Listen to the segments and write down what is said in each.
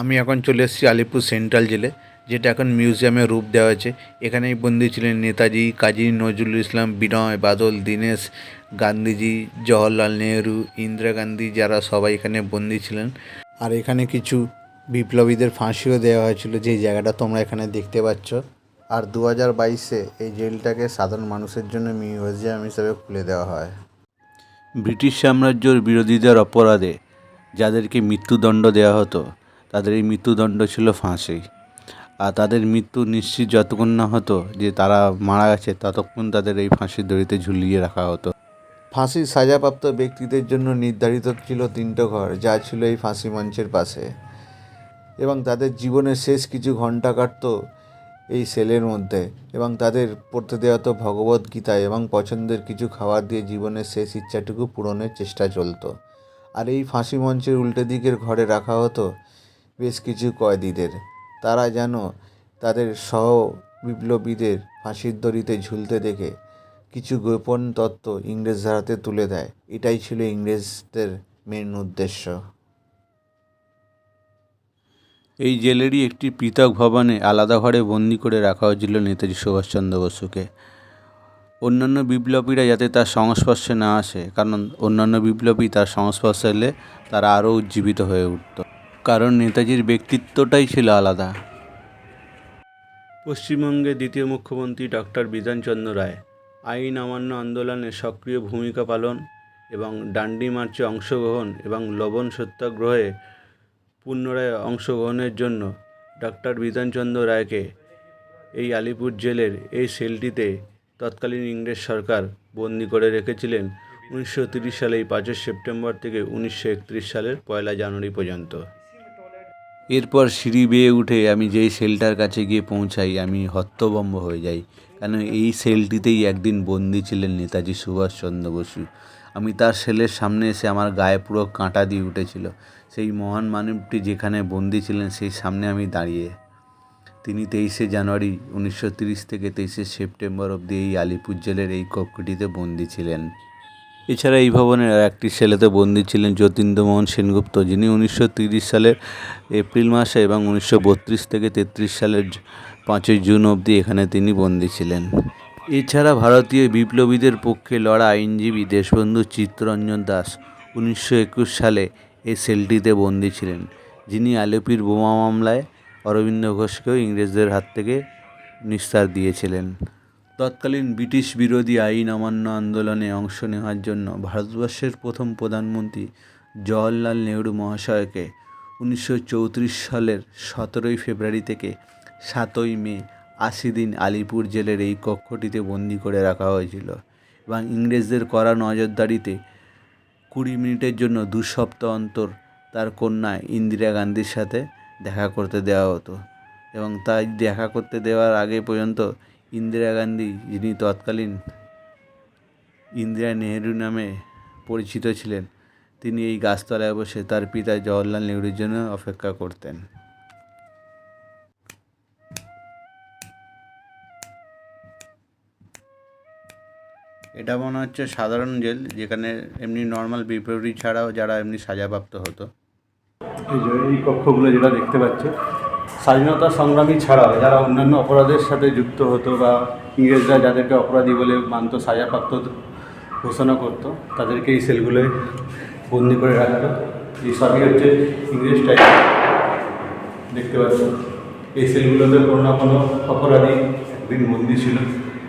আমি এখন চলে এসেছি আলিপুর সেন্ট্রাল জেলে, যেটা এখন মিউজিয়ামে রূপ দেওয়া হয়েছে। এখানেই বন্দী ছিলেন নেতাজি কাজী নজরুল ইসলাম, বিনয় বাদল, দীনেশ গান্ধীজি, জওহরলাল নেহরু, ইন্দিরা গান্ধী, যারা সবাই এখানে বন্দী ছিলেন। আর এখানে কিছু বিপ্লবীদের ফাঁসিও দেওয়া হয়েছিল যেই জায়গাটা তোমরা এখানে দেখতে পাচ্ছ। আর দু হাজার বাইশে এই জেলটাকে সাধারণ মানুষের জন্য মিউজিয়াম হিসেবে খুলে দেওয়া হয়। ব্রিটিশ সাম্রাজ্যর বিরোধীদের অপরাধে যাদেরকে মৃত্যুদণ্ড দেওয়া হতো তাদের এই মৃত্যুদণ্ড ছিল ফাঁসি। আর তাদের মৃত্যু নিশ্চিত যতক্ষণ না হতো যে তারা মারা গেছে, ততক্ষণ তাদের এই ফাঁসির দড়িতে ঝুলিয়ে রাখা হতো। ফাঁসির সাজাপ্রাপ্ত ব্যক্তিদের জন্য নির্ধারিত ছিল তিনটে ঘর, যা ছিল এই ফাঁসি মঞ্চের পাশে। এবং তাদের জীবনের শেষ কিছু ঘণ্টা কাটতো এই সেলের মধ্যে। এবং তাদের পড়তে দেওয়া হতো ভগবত গীতা এবং পছন্দের কিছু খাবার দিয়ে জীবনের শেষ ইচ্ছাটুকু পূরণের চেষ্টা চলতো। আর এই ফাঁসি মঞ্চের উল্টো দিকের ঘরে রাখা হতো বেশ কিছু কয়েদিদের। তারা যেন তাদের সহ বিপ্লবীদের ফাঁসির দড়িতে ঝুলতে দেখে কিছু গোপন তত্ত্ব ইংরেজদের হাতে তুলে দেয়। এটাই ছিল ইংরেজদের মেন উদ্দেশ্য। এই জেলেরই একটি পৃথক ভবনে আলাদা ঘরে বন্দি করে রাখা হয়েছিল নেতাজি সুভাষচন্দ্র বসুকে। অন্যান্য বিপ্লবীরা যাতে তার সংস্পর্শে না আসে, কারণ অন্যান্য বিপ্লবী তার সংস্পর্শে এলে তারা আরও উজ্জীবিত হয়ে উঠত। কারণ নেতাজির ব্যক্তিত্বটাই ছিল আলাদা। পশ্চিমবঙ্গের দ্বিতীয় মুখ্যমন্ত্রী ডক্টর বিধানচন্দ্র রায়, আইন অমান্য আন্দোলনে সক্রিয় ভূমিকা পালন এবং ডান্ডি মার্চে অংশগ্রহণ এবং লবণ সত্যাগ্রহে পুনরায় অংশগ্রহণের জন্য ডক্টর বিধানচন্দ্র রায়কে এই আলিপুর জেলের এই সেলটিতে তৎকালীন ইংরেজ সরকার বন্দি করে রেখেছিলেন উনিশশো সালে এই পাঁচই সেপ্টেম্বর থেকে উনিশশো একত্রিশ সালের পয়লা জানুয়ারি পর্যন্ত। এরপর সিঁড়ি বেয়ে উঠে আমি যেই সেলটার কাছে গিয়ে পৌঁছাই, আমি হত্যবম্ব হয়ে যাই। কেন এই সেলটিতেই একদিন বন্দি ছিলেন নেতাজি সুভাষচন্দ্র বসু। আমি তার সেলের সামনে এসে আমার গায়ে পুরো কাঁটা দিয়ে উঠেছিল। সেই মহান মানবটি যেখানে বন্দি ছিলেন, সেই সামনে আমি দাঁড়িয়ে। তিনি তেইশে জানুয়ারি উনিশশো তিরিশ থেকে তেইশে সেপ্টেম্বর অবধি এই আলিপুর জেলের এই কক্ষটিতে বন্দি ছিলেন। এছাড়া এই ভবনের আর একটি সেলেতে বন্দী ছিলেন যতীন্দ্রমোহন সেনগুপ্ত, যিনি উনিশশো সালের এপ্রিল মাসে এবং উনিশশো বত্রিশ থেকে তেত্রিশ সালের পাঁচই জুন অবধি এখানে তিনি বন্দী ছিলেন। এছাড়া ভারতীয় বিপ্লবীদের পক্ষে লড়া আইনজীবী দেশবন্ধু চিত্তরঞ্জন দাস উনিশশো একুশ সালে এই সেলটিতে বন্দী ছিলেন, যিনি আলেপির বোমা মামলায় অরবিন্দ ঘোষকেও ইংরেজদের হাত থেকে নিস্তার দিয়েছিলেন। তৎকালীন ব্রিটিশ বিরোধী আইন অমান্য আন্দোলনে অংশ নেওয়ার জন্য ভারতবর্ষের প্রথম প্রধানমন্ত্রী জওহরলাল নেহরু মহাশয়কে উনিশশো চৌত্রিশ সালের সতেরোই ফেব্রুয়ারি থেকে সাতই মে আশি দিন আলিপুর জেলের এই কক্ষটিতে বন্দি করে রাখা হয়েছিল এবং ইংরেজদের করা নজরদারিতে কুড়ি মিনিটের জন্য দু সপ্তাহ অন্তর তার কন্যা ইন্দিরা গান্ধীর সাথে দেখা করতে দেওয়া হতো এবং তাই দেখা করতে দেওয়ার আগে পর্যন্ত ইন্দিরা গান্ধী, যিনি তৎকালীন ইন্দিরা নেহেরু নামে পরিচিত ছিলেন, তিনি এই গাছতলায় বসে তার পিতা জওহরলাল নেহরুর জন্য অপেক্ষা করতেন। এটা মনে হচ্ছে সাধারণ জেল, যেখানে এমনি নর্মাল বিপ্লবী ছাড়াও যারা এমনি সাজাপ্রাপ্ত হতো। এই কক্ষগুলো যেটা দেখতে পাচ্ছ স্বাধীনতা সংগ্রামী ছাড়াও যারা অন্যান্য অপরাধের সাথে যুক্ত হতো বা ইংরেজরা যাদেরকে অপরাধী বলে মানত, সাজাপ্রাপ্ত ঘোষণা করতো, তাদেরকে এই সেলগুলোয় বন্দি করে রাখতো। এই সবই হচ্ছে ইংরেজ টাইপ দেখতে পাচ্ছ, এই সেলগুলোতে কোনো না কোনো অপরাধী একদিন বন্দি ছিল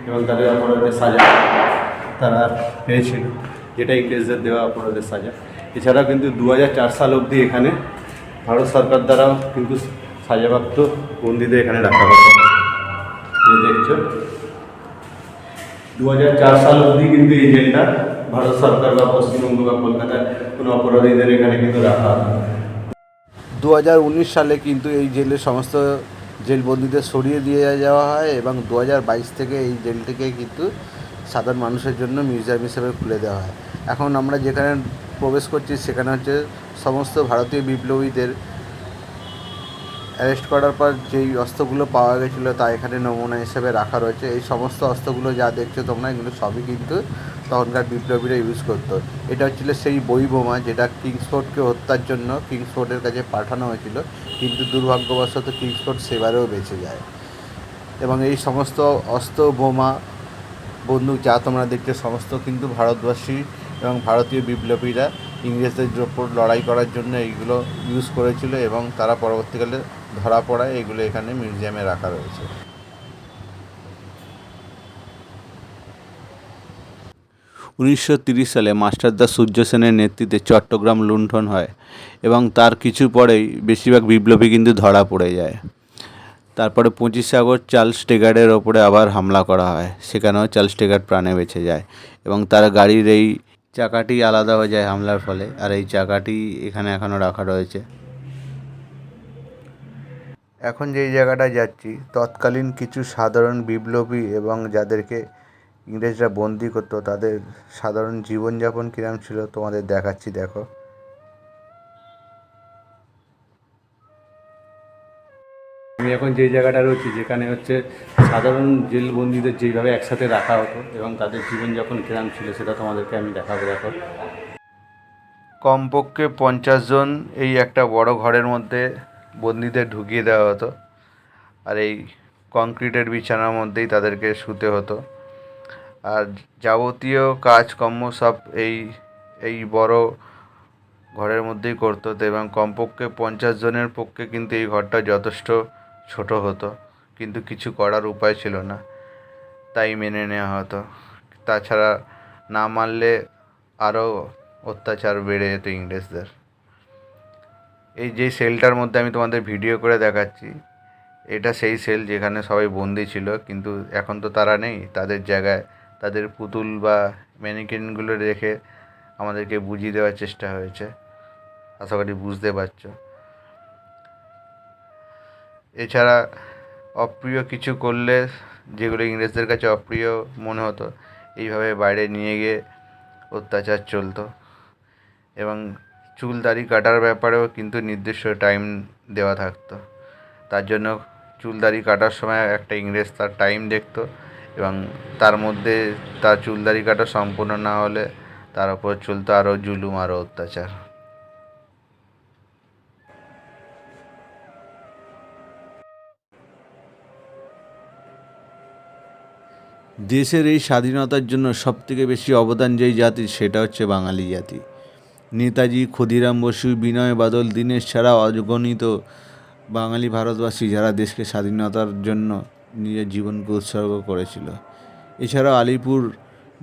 এবং তাদের অপরাধের সাজা তারা পেয়েছিল, যেটা ইংরেজদের দেওয়া অপরাধের সাজা। এছাড়াও কিন্তু দু সাল অবধি এখানে ভারত সরকার দ্বারাও কিন্তু সাজাপ্রাপ্ত বন্দীদের এখানে রাখা হতো এই দেখছ। দু চার সাল অবধি কিন্তু এই জেলটা ভারত সরকার বা পশ্চিমবঙ্গ বা কলকাতার কোনো অপরাধীদের এখানে কিন্তু রাখা হতো দু সালে কিন্তু এই জেলের সমস্ত জেলবন্দীদের সরিয়ে দিয়ে যাওয়া হয় এবং দু হাজার বাইশ থেকে এই জেলটিকে কিন্তু সাধারণ মানুষের জন্য মিউজিয়াম হিসেবে খুলে দেওয়া হয়। এখন আমরা যেখানে প্রবেশ করছি সেখানে হচ্ছে সমস্ত ভারতীয় বিপ্লবীদের অ্যারেস্ট করার পর যেই অস্ত্রগুলো পাওয়া গেছিল তা এখানে নমুনা হিসেবে রাখা রয়েছে। এই সমস্ত অস্ত্রগুলো যা দেখছ তোমরা, এগুলো সবই কিন্তু তখনকার বিপ্লবীরা ইউজ করতো। এটা হচ্ছিল সেই বই বোমা যেটা কিংসফোর্ডকে হত্যার জন্য কিংসফোর্ডের কাছে পাঠানো হয়েছিল। কিন্তু দুর্ভাগ্যবশত কিংসফোর্ড সেবারেও বেঁচে যায়। এবং এই সমস্ত অস্ত্র, বোমা, বন্দুক যা তোমরা দেখতে সমস্ত কিন্তু ভারতবাসী এবং ভারতীয় বিপ্লবীরা ইংরেজদের ওপর লড়াই করার জন্য এইগুলো ইউজ করেছিল এবং তারা পরবর্তীকালে ধরা পড়ায় এগুলো এখানে মিউজিয়ামে রাখা রয়েছে। উনিশশো সালে মাস্টারদা সূর্য সেনের নেতৃত্বে চট্টগ্রাম লুণ্ঠন হয় এবং তার কিছু পরেই বেশিরভাগ বিপ্লবী কিন্তু ধরা পড়ে যায়। তারপরে পঁচিশে আগস্ট চার্লস টেগার্ডের ওপরে আবার হামলা করা হয়। সেখানেও চার্লস টেগার্ড প্রাণে বেঁচে যায় এবং তার গাড়ির এই চাকাটি আলাদা হয়ে যায় হামলার ফলে। আর এই চাকাটি এখানে এখনও রাখা রয়েছে। এখন যেই জায়গাটায় যাচ্ছি তৎকালীন কিছু সাধারণ বিপ্লবী এবং যাদেরকে ইংরেজরা বন্দি করতো তাদের সাধারণ জীবনযাপন কিরম ছিল তোমাদের দেখাচ্ছি দেখো। আমি এখন যেই জায়গাটা রয়েছি যেখানে হচ্ছে সাধারণ জেলবন্দিদের যেইভাবে একসাথে রাখা হতো এবং তাদের জীবনযাপন কিরম ছিল সেটা তোমাদেরকে আমি দেখাবো দেখো। কমপক্ষে পঞ্চাশ জন এই একটা বড় ঘরের মধ্যে বন্দিদের ঢুকিয়ে দেওয়া হতো। আর এই কংক্রিটের বিছানার মধ্যেই তাদেরকে শুতে হতো। আর যাবতীয় কাজকর্ম সব এই এই বড় ঘরের মধ্যেই করতে হতো এবং কমপক্ষে পঞ্চাশ জনের পক্ষে কিন্তু এই ঘরটা যথেষ্ট ছোট হতো। কিন্তু কিছু করার উপায় ছিল না, তাই মেনে নেওয়া হতো। তাছাড়া না মানলে আরও অত্যাচার বেড়ে যেত ইংরেজদের। এই যে সেলটার মধ্যে আমি তোমাদের ভিডিও করে দেখাচ্ছি, এটা সেই সেল যেখানে সবাই বন্দি ছিল, কিন্তু এখন তো তারা নেই। তাদের জায়গায় তাদের পুতুল বা ম্যানিকেনগুলো রেখে আমাদেরকে বুঝিয়ে দেওয়ার চেষ্টা হয়েছে। আশা করি বুঝতে পারছ। এছাড়া অপ্রিয় কিছু করলে যেগুলো ইংরেজদের কাছে অপ্রিয় মনে হতো, এইভাবে বাইরে নিয়ে গিয়ে অত্যাচার চলতো। এবং চুল দাড়ি কাটার ব্যাপারেও কিন্তু নির্দিষ্ট টাইম দেওয়া থাকতো। তার জন্য চুল দাড়ি কাটার সময় একটা ইংরেজ তার টাইম দেখতো এবং তার মধ্যে তার চুল দাড়ি কাটা সম্পূর্ণ না হলে তার ওপর চলতো আরও জুলুম, আরও অত্যাচার। দেশের এই স্বাধীনতার জন্য সবথেকে বেশি অবদান যেই জাতির সেটা হচ্ছে বাঙালি জাতি। নেতাজি ক্ষুদিরাম বসু, বিনয় বাদল, দীনেশ ছাড়া অগণিত বাঙালি ভারতবাসী যারা দেশকে স্বাধীনতার জন্য নিজের জীবনকে উৎসর্গ করেছিল। এছাড়াও আলিপুর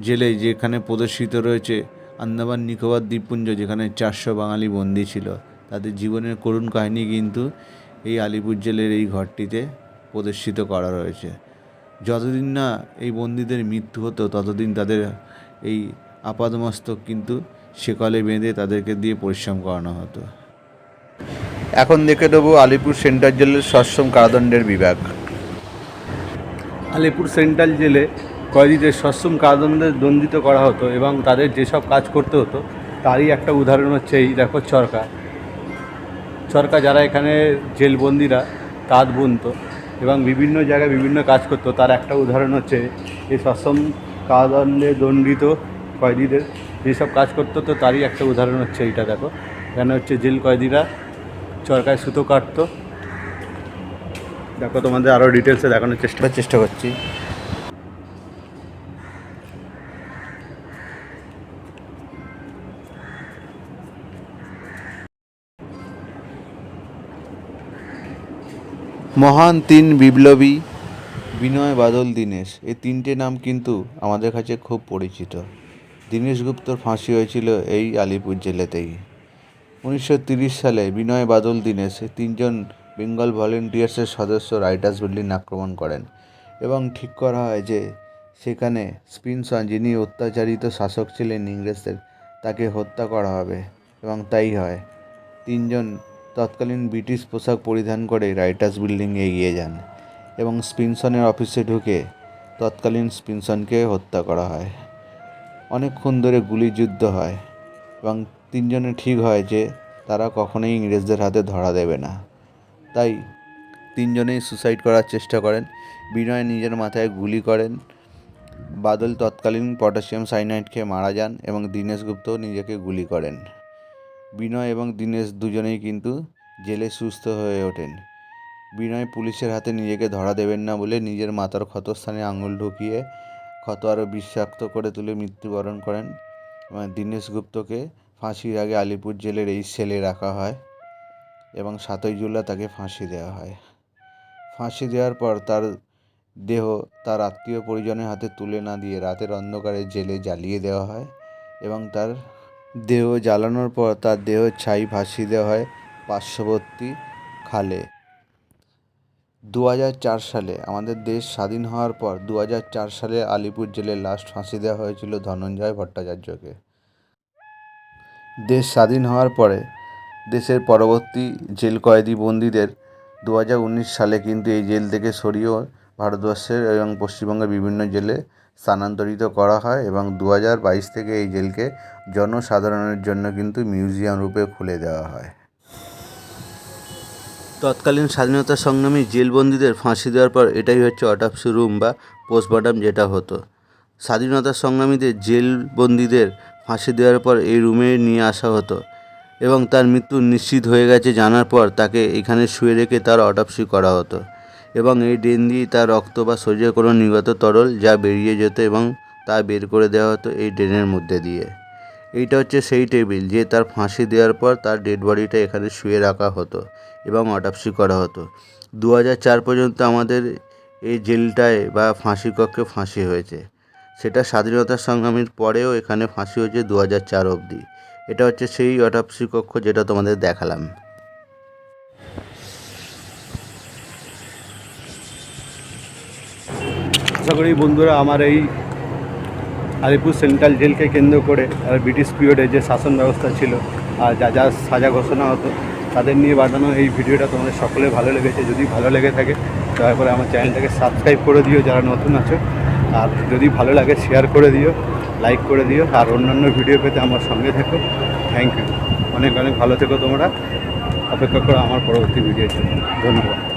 জেলে যেখানে প্রদর্শিত রয়েছে আন্দামান নিকোবর দ্বীপপুঞ্জ, যেখানে চারশো বাঙালি বন্দি ছিল, তাদের জীবনের করুণ কাহিনী কিন্তু এই আলিপুর জেলের এই ঘরটিতে প্রদর্শিত করা রয়েছে। যতদিন না এই বন্দীদের মৃত্যু হতো, ততদিন তাদের এই আপাদমস্তক কিন্তু সেকলে বেঁধে তাদেরকে দিয়ে পরিশ্রম করানো হতো। এখন দেখে দেবো আলিপুর সেন্ট্রাল জেলের সশ্রম কারাদণ্ডের বিভাগ। আলিপুর সেন্ট্রাল জেলে কয়েদিদের সশ্রম কারাদণ্ডে দণ্ডিত করা হতো এবং তাদের যেসব কাজ করতে হতো তারই একটা উদাহরণ হচ্ছে এই দেখো চরকা। চরকা যারা এখানে জেলবন্দিরা তাঁত বুনত এবং বিভিন্ন জায়গায় বিভিন্ন কাজ করতো তার একটা উদাহরণ হচ্ছে এই সশ্রম কারাদণ্ডে দণ্ডিত কয়েদিদের যেসব কাজ করতো তো তারই একটা উদাহরণ হচ্ছে এইটা, দেখো। এখানে হচ্ছে জেল কয়েদিরা চরকায় সুতো কাটতো। দেখো তোমাদের আরও ডিটেলসে দেখানোর চেষ্টা চেষ্টা করছি। মহান তিন বিপ্লবী, বিনয় বাদল দীনেশ। এই তিনটে নাম কিন্তু আমাদের কাছে খুব পরিচিত। দীনেশ গুপ্তর ফাঁসি হয়েছিল এই আলিপুর জেলাতেই। উনিশশো সালে বিনয় বাদল দীনেশ তিনজন বেঙ্গল ভলেন্টিয়ার্সের সদস্য রাইটার্স বিল্ডিং আক্রমণ করেন এবং ঠিক করা হয় যে সেখানে স্পিনসন যিনি অত্যাচারিত শাসক ছিলেন ইংরেজদের, তাকে হত্যা করা হবে এবং তাই হয়। তিনজন তৎকালীন ব্রিটিশ পোশাক পরিধান করে রাইটার্স বিল্ডিংয়ে এগিয়ে যান এবং স্পিনসনের অফিসে ঢুকে তৎকালীন স্পিনসনকে হত্যা করা হয়। অনেকক্ষণ ধরে গুলিযুদ্ধ হয় এবং তিনজনে ঠিক হয় যে তারা কখনোই ইংরেজদের হাতে ধরা দেবে না। তাই তিনজনেই সুসাইড করার চেষ্টা করেন। বিনয় নিজের মাথায় গুলি করেন। বাদল তৎকালীন পটাশিয়াম সাইনাইড খেয়ে মারা যান এবং দীনেশ গুপ্ত নিজেকে গুলি করেন। বিনয় এবং দীনেশ দুজনেই কিন্তু জেলে সুস্থ হয়ে ওঠেন। বিনয় পুলিশের হাতে নিজেকে ধরা দেবেন না বলে নিজের মাথার ক্ষতস্থানে আঙুল ঢুকিয়ে ক্ষত আরও বিষাক্ত করে তুলে মৃত্যুবরণ করেন। দীনেশ গুপ্তকে ফাঁসির আগে আলিপুর জেলের এই সেলে রাখা হয় এবং সাতই জুলাই তাকে ফাঁসি দেওয়া হয়। ফাঁসি দেওয়ার পর তার দেহ তার আত্মীয় পরিজনের হাতে তুলে না দিয়ে রাতের অন্ধকারে জেলে জ্বালিয়ে দেওয়া হয় এবং তার দেহ জ্বালানোর পর তার দেহ ছাই ভাসিয়ে দেওয়া হয় পার্শ্ববর্তী খালে। দু সালে আমাদের দেশ স্বাধীন হওয়ার পর দু সালে আলিপুর জেলে লাস্ট ফাঁসি দেওয়া হয়েছিল ধনঞ্জয় ভট্টাচার্যকে। দেশ স্বাধীন হওয়ার পরে দেশের পরবর্তী জেল কয়েদি বন্দীদের দু সালে কিন্তু এই জেল থেকে সরিয়েও ভারতবর্ষের এবং পশ্চিমবঙ্গের বিভিন্ন জেলে স্থানান্তরিত করা হয় এবং দু থেকে এই জেলকে জনসাধারণের জন্য কিন্তু মিউজিয়াম রূপে খুলে দেওয়া হয়। তৎকালীন স্বাধীনতা সংগ্রামী জেলবন্দীদের ফাঁসি দেওয়ার পর এটাই হচ্ছে অটাপসি রুম বা পোস্টমর্টম যেটা হতো। স্বাধীনতা সংগ্রামীদের জেলবন্দীদের ফাঁসি দেওয়ার পর এই রুমে নিয়ে আসা হতো এবং তার মৃত্যু নিশ্চিত হয়ে গেছে জানার পর তাকে এখানে শুয়ে রেখে তার অটাপসি করা হতো এবং এই ড্রেন দিয়ে তার রক্ত বা শরীরের কোনো নিগত তরল যা বেরিয়ে যেত এবং তা বের করে দেওয়া হতো এই ড্রেনের মধ্যে দিয়ে। এইটা হচ্ছে সেই টেবিল যে তার ফাঁসি দেওয়ার পর তার ডেড বডিটা এখানে শুয়ে রাখা হতো এবং অটাপসি করা হতো। দু চার পর্যন্ত আমাদের এই জেলটায় বা ফাঁসি কক্ষে ফাঁসি হয়েছে। সেটা স্বাধীনতা সংগ্রামীর পরেও এখানে ফাঁসি হয়েছে দু হাজার চার অবধি। এটা হচ্ছে সেই অটাপসি কক্ষ যেটা তোমাদের দেখালাম। আশা করি বন্ধুরা আমার এই আলিপুর সেন্ট্রাল জেলকে কেন্দ্র করে ব্রিটিশ পিরিয়ডে যে শাসন ব্যবস্থা ছিল, আর যা যা সাজা ঘোষণা হতো, তাদের নিয়ে বানানো এই ভিডিওটা তোমাদের সকলে ভালো লেগেছে। যদি ভালো লেগে থাকে, দয়া করে আমার চ্যানেলটাকে সাবস্ক্রাইব করে দিও যারা নতুন আছো। আর যদি ভালো লাগে শেয়ার করে দিও লাইক করে দিও, আর অন্যান্য ভিডিও পেতে আমার সঙ্গে থেকো। থ্যাংক ইউ অনেক অনেক ভালো থেকো তোমরা। অপেক্ষা করো আমার পরবর্তী ভিডিওর জন্য। ধন্যবাদ।